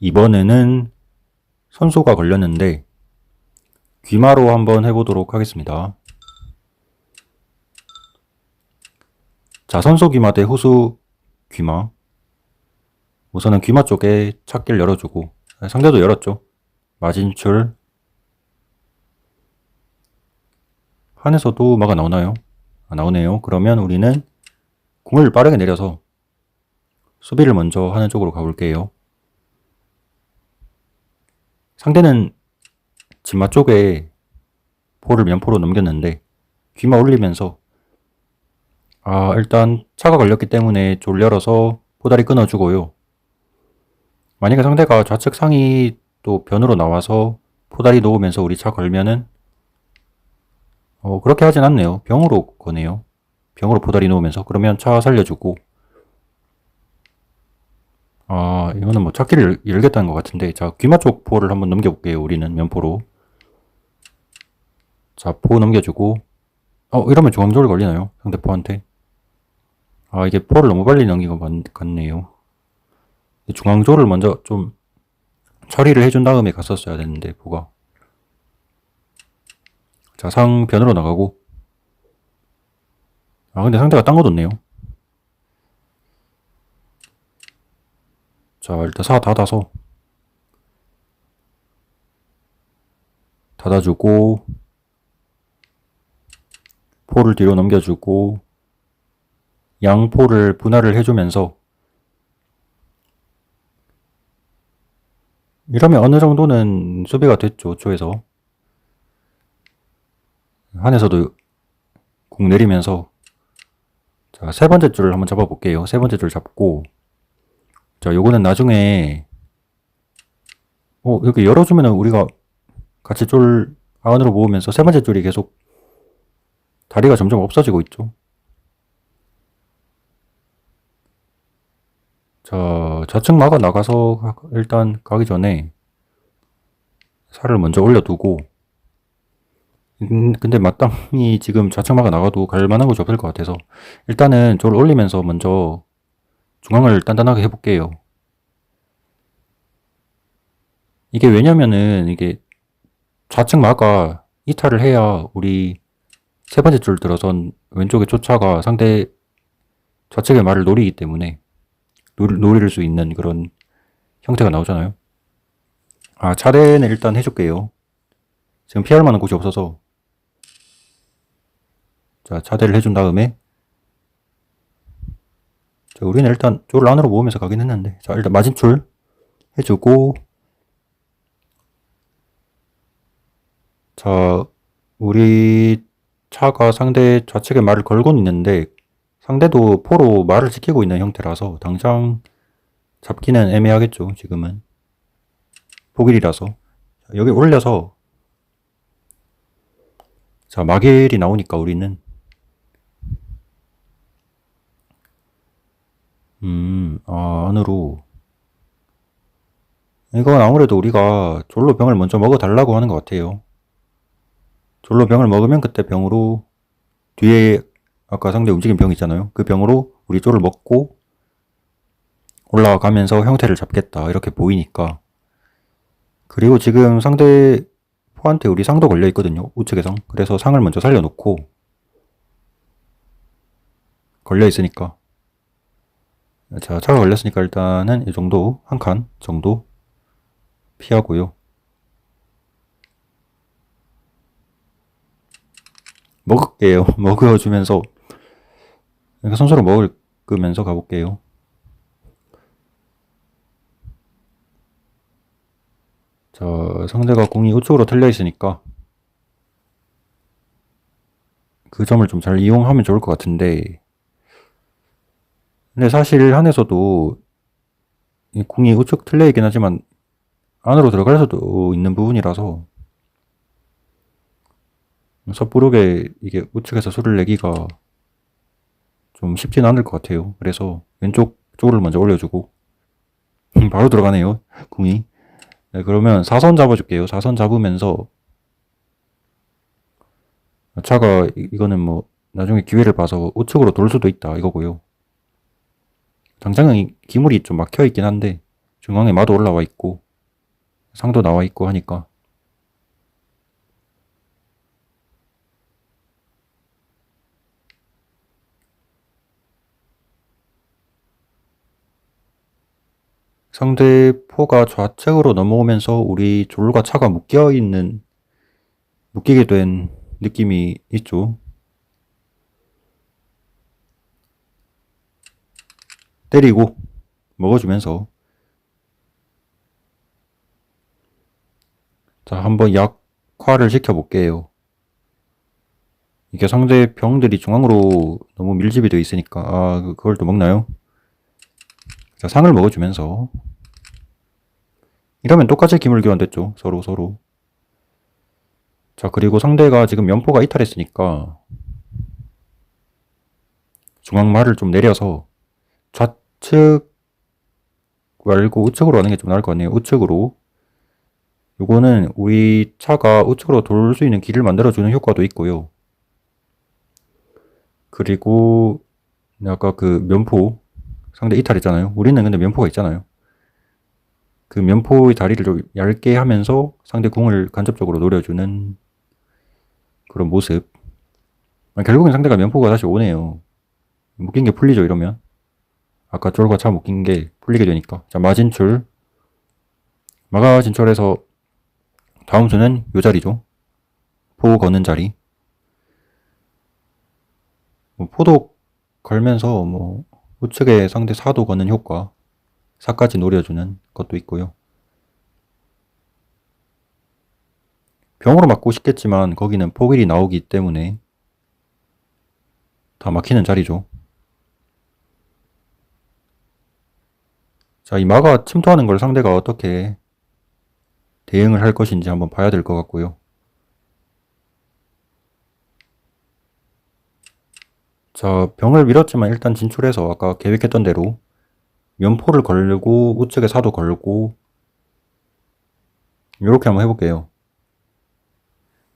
이번에는 선소가 걸렸는데 귀마로 한번 해보도록 하겠습니다. 자, 선소 귀마 대 호수 귀마. 우선은 귀마 쪽에 찾기를 열어주고 상대도 열었죠. 마진출 한에서도 마가 나오나요? 아, 나오네요. 그러면 우리는 공을 빠르게 내려서 수비를 먼저 하는 쪽으로 가볼게요. 상대는 진마 쪽에 포를 면포로 넘겼는데 귀마 올리면서 아 일단 차가 걸렸기 때문에 졸 열어서 포다리 끊어주고요. 만약에 상대가 좌측 상이 또 변으로 나와서 포다리 놓으면서 우리 차 걸면은 어 그렇게 하진 않네요. 병으로 거네요. 병으로 포다리 놓으면서 그러면 차 살려주고 아 이거는 뭐 찾기를 열- 열겠다는 것 같은데 자 귀마 쪽 포를 한번 넘겨볼게요. 우리는 면포로 자 포 넘겨주고 어 이러면 중앙조를 걸리나요? 상대 포한테 아 이게 포를 너무 빨리 같- 같네요. 이 중앙조를 먼저 좀 처리를 해준 다음에 갔었어야 됐는데 포가 자 상변으로 나가고 아 근데 상대가 딴거 뒀네요. 자 일단 사 닫아서. 닫아주고 포를 뒤로 넘겨주고 양포를 분할을 해주면서. 이러면 어느 정도는 수비가 됐죠 조에서. 한에서도 공 내리면서. 자 세 번째 줄을 한번 잡아볼게요. 세 번째 줄 잡고 자 요거는 나중에 어 이렇게 열어주면은 우리가 같이 줄 안으로 모으면서 세 번째 줄이 계속 다리가 점점 없어지고 있죠. 자, 좌측 막아 나가서 가- 일단 가기 전에 살을 먼저 올려두고 음, 근데 마땅히 지금 좌측 막아 나가도 갈 만한 곳이 없을 것 같아서 일단은 저를 올리면서 먼저 중앙을 단단하게 해볼게요. 이게 왜냐면은 이게 좌측 막아 이탈을 해야 우리 세 번째 줄 들어선 왼쪽에 쫓아가 상대 좌측의 말을 노리기 때문에 노, 노릴 수 있는 그런 형태가 나오잖아요. 아, 차례는 일단 해줄게요. 지금 피할 만한 곳이 없어서. 자, 차대를 해준 다음에. 자, 우리는 일단 줄을 안으로 모으면서 가긴 했는데. 자, 일단 마진줄 해주고. 자, 우리 차가 상대 좌측에 말을 걸고는 있는데 상대도 포로 말을 지키고 있는 형태라서 당장 잡기는 애매하겠죠, 지금은. 포길이라서. 자, 여기 올려서 자, 마길이 나오니까 우리는 음, 아, 안으로 이건 아무래도 우리가 졸로 병을 먼저 먹어 달라고 하는 것 같아요. 졸로 병을 먹으면 그때 병으로 뒤에 아까 상대 움직인 병 있잖아요. 그 병으로 우리 쪼를 먹고 올라가면서 형태를 잡겠다. 이렇게 보이니까. 그리고 지금 상대 포한테 우리 상도 걸려 있거든요. 우측에 상. 그래서 상을 먼저 살려놓고 걸려 있으니까. 자, 차가 걸렸으니까 일단은 이 정도 한 칸 정도 피하고요. 먹을게요. 먹어주면서 그러니까 선수로 먹으면서 가볼게요. 자, 상대가 공이 우측으로 틀려 있으니까 그 점을 좀 잘 이용하면 좋을 것 같은데 근데 사실 한에서도 이 공이 우측 틀려 있긴 하지만 안으로 들어갈 수도 있는 부분이라서 섣부르게 이게 우측에서 수를 내기가 좀 쉽진 않을 것 같아요. 그래서 왼쪽 쪽을 먼저 올려주고 바로 들어가네요. 궁이. 네, 그러면 4선 잡아줄게요. 4선 잡으면서 차가 이- 이거는 뭐 나중에 기회를 봐서 우측으로 돌 수도 있다 이거고요. 당장은 이 기물이 좀 막혀 있긴 한데 중앙에 마도 올라와 있고 상도 나와 있고 하니까 상대 포가 좌측으로 넘어오면서 우리 졸과 차가 묶여 있는 묶이게 된 느낌이 있죠. 때리고 먹어주면서 자 한번 약화를 시켜볼게요. 이게 상대 병들이 중앙으로 너무 밀집이 되어 있으니까 아 그- 그걸 또 먹나요? 자 상을 먹어주면서 이러면 똑같이 기물 교환됐죠. 서로 서로. 자 그리고 상대가 지금 면포가 이탈했으니까 중앙말을 좀 내려서 좌측 말고 우측으로 가는 게 좀 나을 것 같네요. 우측으로. 요거는 우리 차가 우측으로 돌 수 있는 길을 만들어주는 효과도 있고요. 그리고 아까 그 면포 상대 이탈했잖아요. 우리는 근데 면포가 있잖아요 그 면포의 다리를 좀 얇게 하면서 상대 궁을 간접적으로 노려주는 그런 모습. 아, 결국엔 상대가 면포가 다시 오네요. 묶인 게 풀리죠, 이러면. 아까 쫄과 차 묶인 게 풀리게 되니까. 자, 마진출. 마가 진출해서 다음 수는 요 자리죠. 포 거는 자리. 뭐 포도 걸면서 뭐 우측에 상대 사도 거는 효과. 사까지 노려주는 것도 있고요. 병으로 맞고 싶겠지만 거기는 포길이 나오기 때문에 다 막히는 자리죠. 자, 이 마가 침투하는 걸 상대가 어떻게 대응을 할 것인지 한번 봐야 될 것 같고요. 자, 병을 밀었지만 일단 진출해서 아까 계획했던 대로 면포를 걸고 우측에 사도 걸고 이렇게 한번 해볼게요.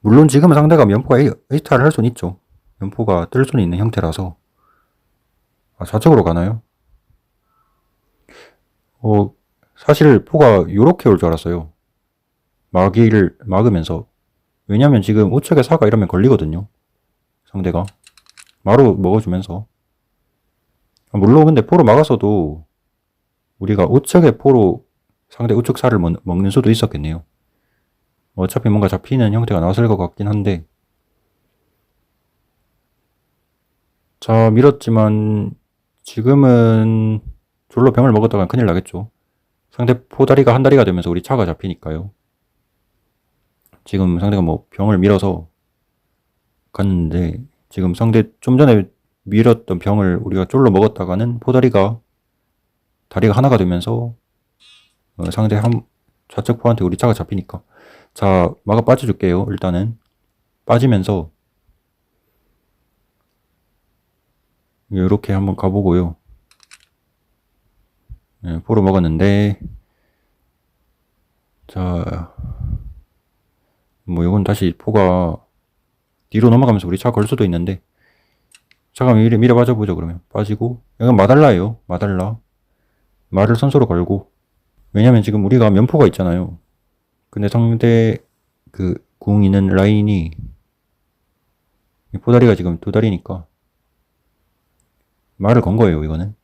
물론 지금은 상대가 면포가 이탈을 할 수는 있죠. 면포가 뜰 수는 있는 형태라서 아, 좌측으로 가나요? 어, 사실 포가 이렇게 올 줄 알았어요. 막이를 막으면서 왜냐면 지금 우측에 사가 이러면 걸리거든요. 상대가 마루 먹어주면서 아, 물론 근데 포로 막았어도 우리가 우측에 포로 상대 우측 살을 먹- 먹는 수도 있었겠네요. 어차피 뭔가 잡히는 형태가 나왔을 것 같긴 한데 자 밀었지만 지금은 졸로 병을 먹었다가 큰일 나겠죠. 상대 포다리가 한 다리가 되면서 우리 차가 잡히니까요. 지금 상대가 뭐 병을 밀어서 갔는데 지금 상대 좀 전에 밀었던 병을 우리가 쫄로 먹었다가는 포다리가 다리가 하나가 되면서 어, 상대 한 좌측 포한테 우리 차가 잡히니까. 자 막아 빠져줄게요 일단은. 빠지면서. 이렇게 한번 가보고요. 네, 포로 먹었는데. 자뭐 이건 다시 포가 뒤로 넘어가면서 우리 차 걸 수도 있는데. 잠깐 미리 밀어 빠져 보죠 그러면. 빠지고. 이건 마달라예요 마달라 말을 선수로 걸고. 왜냐면 지금 우리가 면포가 있잖아요. 근데 상대 그 궁 있는 라인이 이 포다리가 지금 두 다리니까 말을 건 거예요 이거는.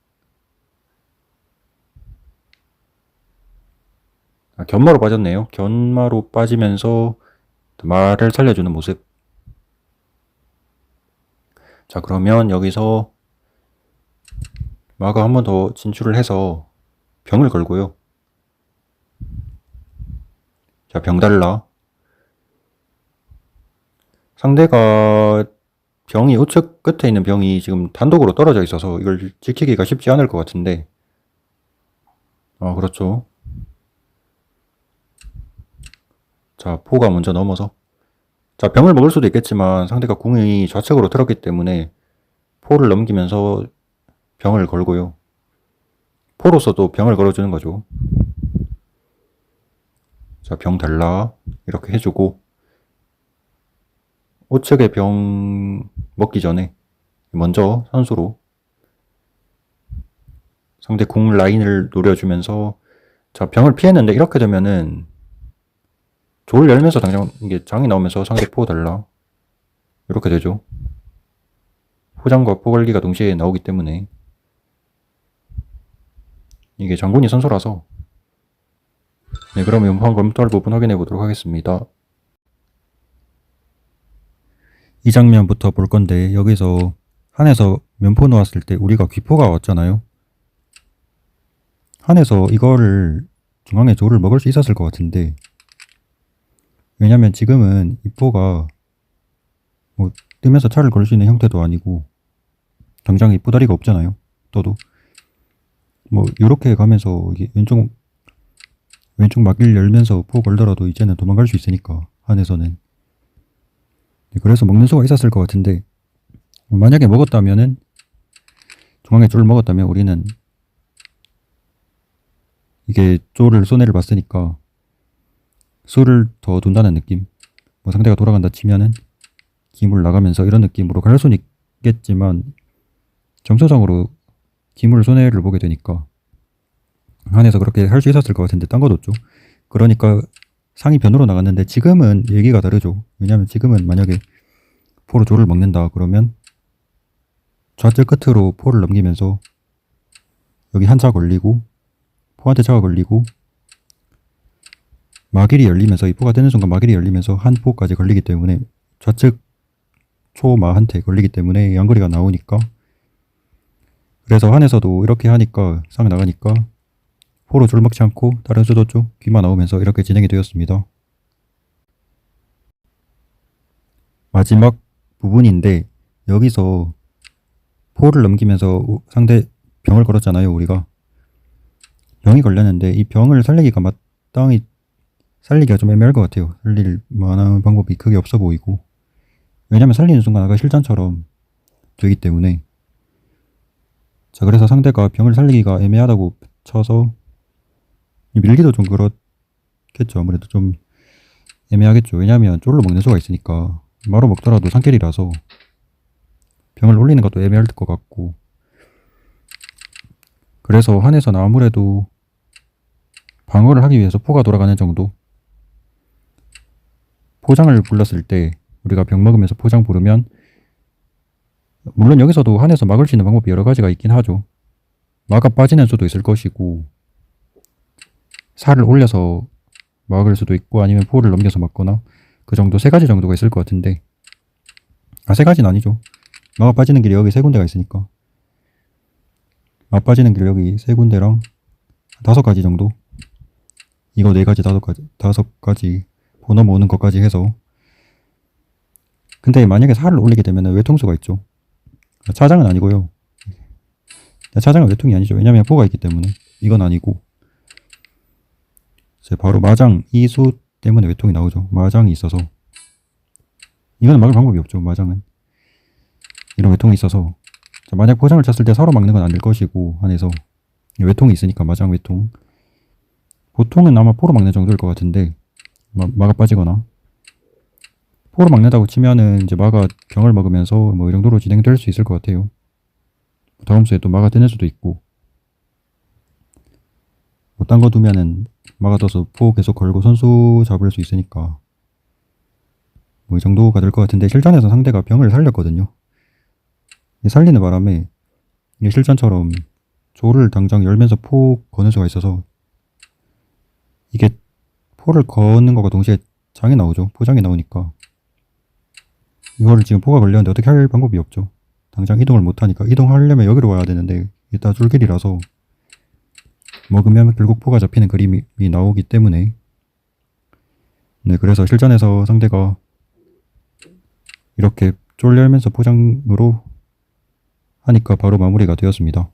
아, 견마로 빠졌네요. 견마로 빠지면서 말을 살려주는 모습. 자 그러면 여기서 마가 한 번 더 진출을 해서 병을 걸고요 자, 병 달라. 상대가 병이 우측 끝에 있는 병이 지금 단독으로 떨어져 있어서 이걸 지키기가 쉽지 않을 것 같은데. 아, 그렇죠. 자, 포가 먼저 넘어서. 자, 병을 먹을 수도 있겠지만 상대가 궁이 좌측으로 틀었기 때문에 포를 넘기면서 병을 걸고요. 포로서도 병을 걸어주는 거죠. 자, 병 달라. 이렇게 해주고, 우측에 병 먹기 전에, 먼저 선수로 상대 궁 라인을 노려주면서 자, 병을 피했는데 이렇게 되면은 조를 열면서 당장 이게 장이 나오면서 상대 포 달라. 이렇게 되죠. 포장과 포걸기가 동시에 나오기 때문에 이게 장군이 선수라서 네, 그러면 음판 검토할 부분 확인해 보도록 하겠습니다. 이 장면부터 볼 건데 여기서 한에서 면포 놓았을 때 우리가 귀포가 왔잖아요. 한에서 이거를 중앙에 조를 먹을 수 있었을 것 같은데 왜냐면 지금은 이 포가 뭐 뜨면서 차를 걸 수 있는 형태도 아니고 당장 이 포다리가 없잖아요. 떠도 뭐 요렇게 가면서 왼쪽 왼쪽 막일 열면서 포 걸더라도 이제는 도망갈 수 있으니까 한에서는. 네, 그래서 먹는 수가 있었을 것 같은데 만약에 먹었다면은 중앙에 쫄을 먹었다면 우리는 이게 쫄을 손해를 봤으니까 수를 더 둔다는 느낌? 뭐 상대가 돌아간다 치면은 기물 나가면서 이런 느낌으로 갈 수는 있겠지만 점수상으로 기물 손해를 보게 되니까 한에서 그렇게 할 수 있었을 것 같은데 딴 거 뒀죠. 그러니까 상이 변으로 나갔는데 지금은 얘기가 다르죠. 왜냐면 지금은 만약에 포로 조를 먹는다 그러면 좌측 끝으로 포를 넘기면서 여기 한차 걸리고 포한테 차가 걸리고 마길이 열리면서 이 포가 되는 순간 마길이 열리면서 한 포까지 걸리기 때문에 좌측 초마한테 걸리기 때문에 양거리가 나오니까 그래서 한에서도 이렇게 하니까 상 나가니까 포로 줄 먹지 않고 다른 수도 쪽 귀만 나오면서 이렇게 진행이 되었습니다. 마지막 부분인데 여기서 포를 넘기면서 우- 상대 병을 걸었잖아요 우리가. 병이 걸렸는데 이 병을 살리기가 마땅히 살리기가 좀 애매할 것 같아요. 살릴 만한 방법이 크게 없어 보이고. 왜냐면 살리는 순간 아까 실전처럼 되기 때문에 자 그래서 상대가 병을 살리기가 애매하다고 쳐서 이 밀기도 좀 그렇겠죠. 아무래도 좀 애매하겠죠. 왜냐면 쫄로 먹는 수가 있으니까 마로 먹더라도 상kel이라서 병을 올리는 것도 애매할 것 같고. 그래서 한에서는 아무래도 방어를 하기 위해서 포가 돌아가는 정도? 포장을 불렀을 때 우리가 병 먹으면서 포장 부르면 물론 여기서도 한에서 막을 수 있는 방법이 여러 가지가 있긴 하죠. 막아 빠지는 수도 있을 것이고 살을 올려서 막을 수도 있고 아니면 포를 넘겨서 막거나 그 정도 세 가지 정도가 있을 것 같은데. 아 세 가지는 아니죠. 막아 빠지는 길이 여기 세 군데가 있으니까. 막아 빠지는 길 여기 세 군데랑 다섯 가지 정도? 이거 네 가지 다섯 가지 다섯 가지 번호 모으는 것까지 해서. 근데 만약에 살을 올리게 되면 외통수가 있죠 차장은 아니고요. 차장은 외통이 아니죠. 왜냐면 포가 있기 때문에. 이건 아니고. 이제 바로 마장 이수 때문에 외통이 나오죠. 마장이 있어서. 이거는 막을 방법이 없죠 마장은. 이런 외통이 있어서. 자, 만약 포장을 쳤을 때 서로 막는 건안될 것이고 안에서. 외통이 있으니까 마장 외통. 보통은 아마 포로 막는 정도일 것 같은데 마, 마가 빠지거나 포로 막는다고 치면은 이제 마가 병을 먹으면서 뭐 이 정도로 진행될 수 있을 것 같아요. 다음 수에 또 마가 뜨는 수도 있고. 뭐 딴 거 두면은 마가 떠서 포 계속 걸고 선수 잡을 수 있으니까 뭐 이 정도가 될 것 같은데 실전에서 상대가 병을 살렸거든요. 이 살리는 바람에 실전처럼 조를 당장 열면서 포 거는 수가 있어서 이게 포를 거는 거가 동시에 장이 나오죠. 포장이 나오니까 이거를 지금 포가 걸렸는데 어떻게 할 방법이 없죠. 당장 이동을 못하니까 이동하려면 여기로 와야 되는데 일단 줄길이라서 먹으면 결국 포가 잡히는 그림이 나오기 때문에 네 그래서 실전에서 상대가 이렇게 쫄 열면서 포장으로 하니까 바로 마무리가 되었습니다.